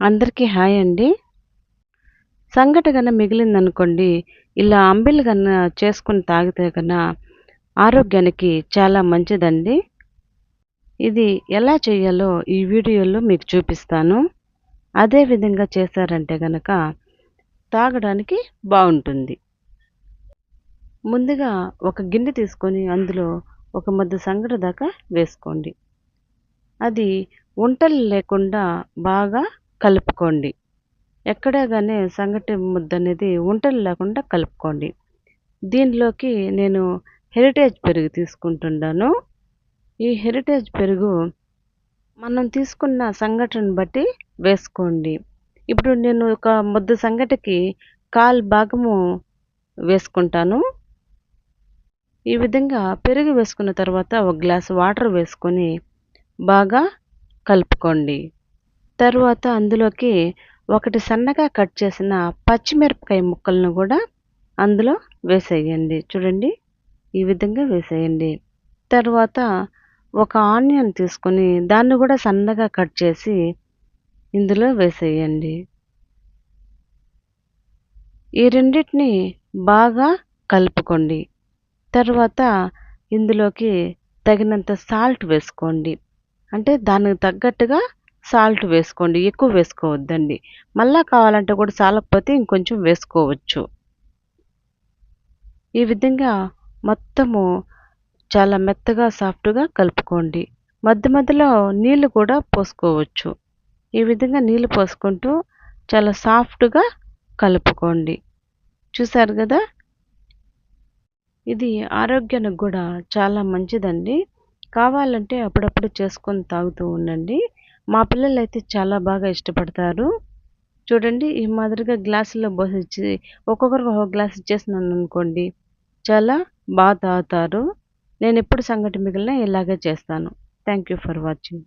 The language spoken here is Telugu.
అందరికీ హాయ్ అండి. సంగటి కన్నా మిగిలిందనుకోండి ఇలా అంబిల్ కన్నా చేసుకుని తాగితే కన్నా ఆరోగ్యానికి చాలా మంచిదండి. ఇది ఎలా చేయాలో ఈ వీడియోలో మీకు చూపిస్తాను. అదే విధంగా చేశారంటే కనుక తాగడానికి బాగుంటుంది. ముందుగా ఒక గిన్నె తీసుకొని అందులో ఒక మధ్య సంగటి దాకా వేసుకోండి. అది వంటలు లేకుండా బాగా కలుపుకోండి. ఎక్కడా కానీ సంగటి ముద్ద అనేది ఉంటలు లేకుండా కలుపుకోండి. దీనిలోకి నేను హెరిటేజ్ పెరుగు తీసుకుంటున్నాను. ఈ హెరిటేజ్ పెరుగు మనం తీసుకున్న సంఘటన బట్టి వేసుకోండి. ఇప్పుడు నేను ఒక ముద్ద సంగటికి కాల్ భాగము వేసుకుంటాను. ఈ విధంగా పెరుగు వేసుకున్న తర్వాత ఒక గ్లాస్ వాటర్ వేసుకొని బాగా కలుపుకోండి. తర్వాత అందులోకి ఒకటి సన్నగా కట్ చేసిన పచ్చిమిరపకాయ ముక్కలను కూడా అందులో వేసేయండి. చూడండి ఈ విధంగా వేసేయండి. తర్వాత ఒక ఆనియన్ తీసుకొని దాన్ని కూడా సన్నగా కట్ చేసి ఇందులో వేసేయండి. ఈ రెండింటిని బాగా కలుపుకోండి. తర్వాత ఇందులోకి తగినంత సాల్ట్ వేసుకోండి. అంటే దానికి తగ్గట్టుగా సాల్ట్ వేసుకోండి ఎక్కువ వేసుకోవద్దండి. మళ్ళా కావాలంటే కూడా చాలకపోతే ఇంకొంచెం వేసుకోవచ్చు. ఈ విధంగా మొత్తము చాలా మెత్తగా సాఫ్ట్గా కలుపుకోండి. మధ్య మధ్యలో నీళ్ళు కూడా పోసుకోవచ్చు. ఈ విధంగా నీళ్ళు పోసుకుంటూ చాలా సాఫ్ట్గా కలుపుకోండి. చూసారు కదా? ఇది ఆరోగ్యానికి కూడా చాలా మంచిదండి. కావాలంటే అప్పుడప్పుడు చేసుకొని తాగుతూ ఉండండి. మా పిల్లలు అయితే చాలా బాగా ఇష్టపడతారు. చూడండి ఈ మాదిరిగా గ్లాసులో పోసి ఒక్కొక్కరికి ఒక గ్లాస్ ఇచ్చేసినాను అనుకోండి చాలా బాగా తాగుతారు. నేను ఎప్పుడు సంగటి మిగిలిన ఇలాగే చేస్తాను. Thank you for watching